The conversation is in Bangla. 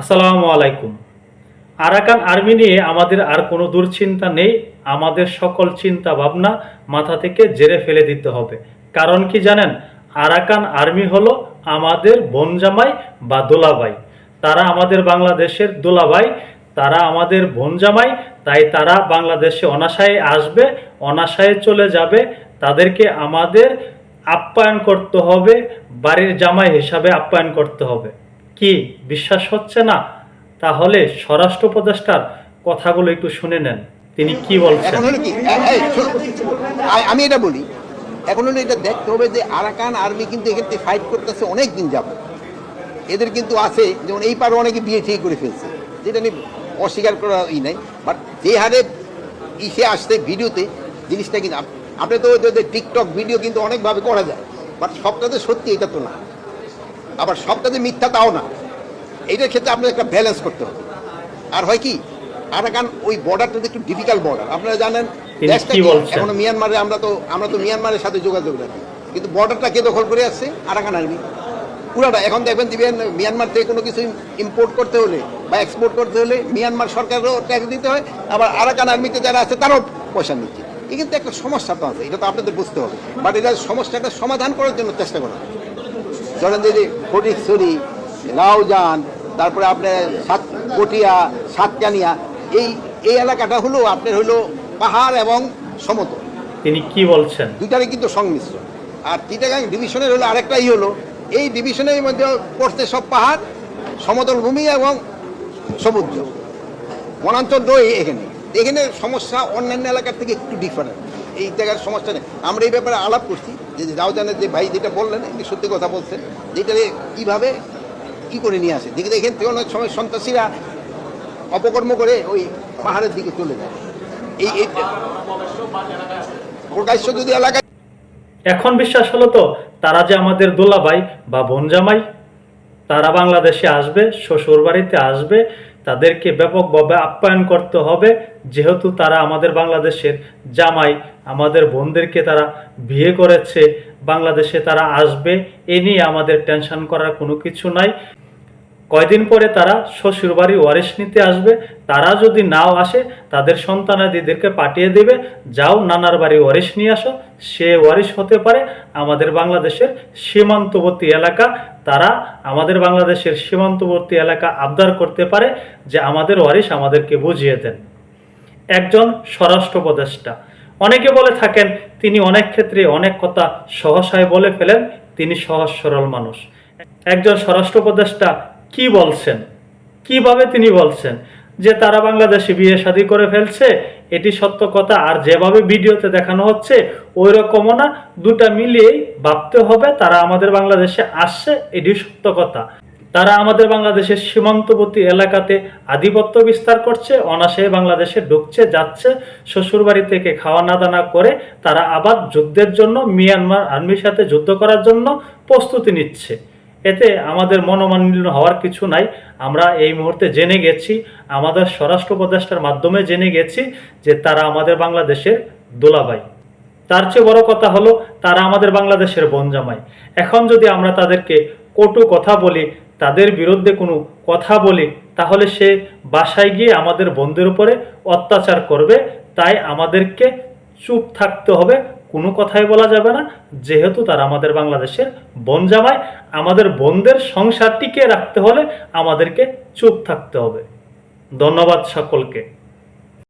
আসসালামু আলাইকুম। আরাকান আর্মি নিয়ে আমাদের আর কোনো দুশ্চিন্তা নেই, আমাদের সকল চিন্তা ভাবনা মাথা থেকে জেরে ফেলে দিতে হবে। কারণ কি জানেন, আরাকান আর্মি হলো আমাদের বনজামাই বা দোলাভাই। তারা আমাদের বাংলাদেশের দোলাভাই, তারা আমাদের বনজামাই তাই তারা বাংলাদেশে অনাশায় আসবে, অনাশায় চলে যাবে। তাদেরকে আমাদের আপ্যায়ন করতে হবে, বাড়ির জামাই হিসাবে আপ্যায়ন করতে হবে। কি বিশ্বাস হচ্ছে না? তাহলে স্বরাষ্ট্র উপদেষ্টার কথাগুলো একটু শুনে নেন। তিনি কি বলছেন? আমি এটা বলি। এখন হলো এটা দেখতে হবে যে আরাকান আর্মি কিন্তু এক্ষেত্রে ফাইট করতেছে অনেক দিন যাব এদের কিন্তু আছে, যেমন এই পারে অনেকে বিয়ে ঠিক করে ফেলছে। যেটা নিয়ে অস্বীকার করা ই নাই। বাট যে হারে ইসে আসছে ভিডিওতে, জিনিসটা কিন্তু আপনি তো টিকটক ভিডিও কিন্তু অনেকভাবে করা যায়। বাট সবটাতে সত্যি, এটা তো না। আবার সবটাতে মিথ্যা তাও না। এইটার ক্ষেত্রে আপনার একটা ব্যালেন্স করতে হবে। আর হয় কি আরাকান ওই বর্ডারটা একটু ডিফিকাল্ট বর্ডার আপনারা জানেন দেশটা? এখনও মিয়ানমারে আমরা তো আমরা তো মিয়ানমারের সাথে যোগাযোগ রাখি। কিন্তু বর্ডারটা কে দখল করে আসছে? Arakan army. পুরাটা এখন দেখবেন দিবেন মিয়ানমার থেকে কোনো কিছু ইম্পোর্ট করতে হলে বা এক্সপোর্ট করতে হলে মিয়ানমার সরকারও ট্যাক্স দিতে হয় আবার আরাকান আর্মিতে যারা আছে তারাও পয়সা নিচ্ছে। এই কিন্তু একটা সমস্যা তো আছে এটা তো আপনাদের বুঝতে হবে। বাট এটা সমস্যাটা সমাধান করার জন্য চেষ্টা করা। ধরেন যে ফটিকছড়ি লাউজান তারপরে আপনার সাত পটিয়া সাতকানিয়া এই এই এলাকাটা হলো আপনার হলো পাহাড় এবং সমতল তিনি কি বলছেন? দুইটারই কিন্তু সংমিশ্রণ। আর চিটাগাং ডিভিশনের হলো আরেকটাই হলো এই ডিভিশনের মধ্যে পড়ছে সব পাহাড় সমতল ভূমি এবং সমুদ্র। বনাঞ্চল রয়ে এখানে। এখানে সমস্যা অন্যান্য এলাকার থেকে একটু ডিফারেন্ট এই জায়গার সমস্যা নেই। আমরা এই ব্যাপারে আলাপ করছি। যে রাউজানের যে ভাই যেটা বললেন এটি সত্যি কথা বলছেন যেটা কীভাবে কী করে নিয়ে আসে? দেখে থেকে অনেক সময় সন্ত্রাসীরা অপকর্ম করে ওই পাহাড়ের দিকে চলে যায়। এই প্রকাশ্য যদি এলাকায় এখন বিশ্বাস হলো তো, তারা যে আমাদের দোলাভাই বা বনজামাই, তারা বাংলাদেশে আসবে শ্বশুর বাড়িতে আসবে তাদেরকে ব্যাপকভাবে আপ্যায়ন করতে হবে। যেহেতু তারা আমাদের বাংলাদেশের জামাই, আমাদের বোনদেরকে তারা বিয়ে করেছে, বাংলাদেশে তারা আসবে, এ নিয়ে আমাদের টেনশন করার কোনো কিছু নাই। কয়দিন পরে তারা শ্বশুর বাড়ি ওয়ারিশ নিতে আসবে, তারা যদি নাও আসে, তাদের সন্তানাদিদেরকে পাঠিয়ে দেবে, যাও নানার বাড়ি ওয়ারিশ নিয়ে আসো, সে ওয়ারিশ হতে পারে আমাদের বাংলাদেশের সীমান্তবর্তী এলাকা, তারা আমাদের বাংলাদেশের সীমান্তবর্তী এলাকা আবদার করতে পারে যে আমাদের ওয়ারিশ আমাদেরকে বুঝিয়ে দেন। একজন স্বরাষ্ট্র উপদেষ্টা। অনেকে বলে থাকেন, তিনি অনেক ক্ষেত্রে অনেক কথা সহসায় বলে ফেলেন, তিনি সহজ সরল মানুষ। একজন স্বরাষ্ট্র উপদেষ্টা কি বলছেন? কীভাবে তিনি বলছেন যে তারা বাংলাদেশে বিয়ে শাদী করে ফেলছে? এটি সত্য কথা, আর যেভাবে ভিডিওতে দেখানো হচ্ছে ওই রকমও না। দুটা মিলিয়েই ভাবতে হবে তারা আমাদের বাংলাদেশে আসছে, এটি সত্য কথা। তারা আমাদের বাংলাদেশের সীমান্তবর্তী এলাকাতে আধিপত্য বিস্তার করছে অনাসে বাংলাদেশে ঢুকছে, যাচ্ছে, শ্বশুরবাড়ি থেকে খাওয়া না দানা করে তারা আবার যুদ্ধের জন্য মিয়ানমার আর্মির সাথে যুদ্ধ করার জন্য প্রস্তুতি নিচ্ছে। এতে আমাদের মনোমালিন্য হওয়ার কিছু নাই। আমরা এই মুহূর্তে জেনে গেছি, আমাদের স্বরাষ্ট্র উপদেষ্টার মাধ্যমে জেনে গেছি যে তারা আমাদের বাংলাদেশের দোলাবাই তার চেয়ে বড় কথা হলো, তারা আমাদের বাংলাদেশের বনজামাই এখন যদি আমরা তাদেরকে কটু কথা বলি, তাদের বিরুদ্ধে কোনো কথা বলি, তাহলে সে বাসায় গিয়ে আমাদের বন্ধের উপরে অত্যাচার করবে, তাই আমাদেরকে চুপ থাকতে হবে কোনো কথাই বলা যাবে না। যেহেতু তারা আমাদের বাংলাদেশের বন জামায় আমাদের বন্ধের সংসারটিকে রাখতে হলে আমাদেরকে চুপ থাকতে হবে। ধন্যবাদ সকলকে।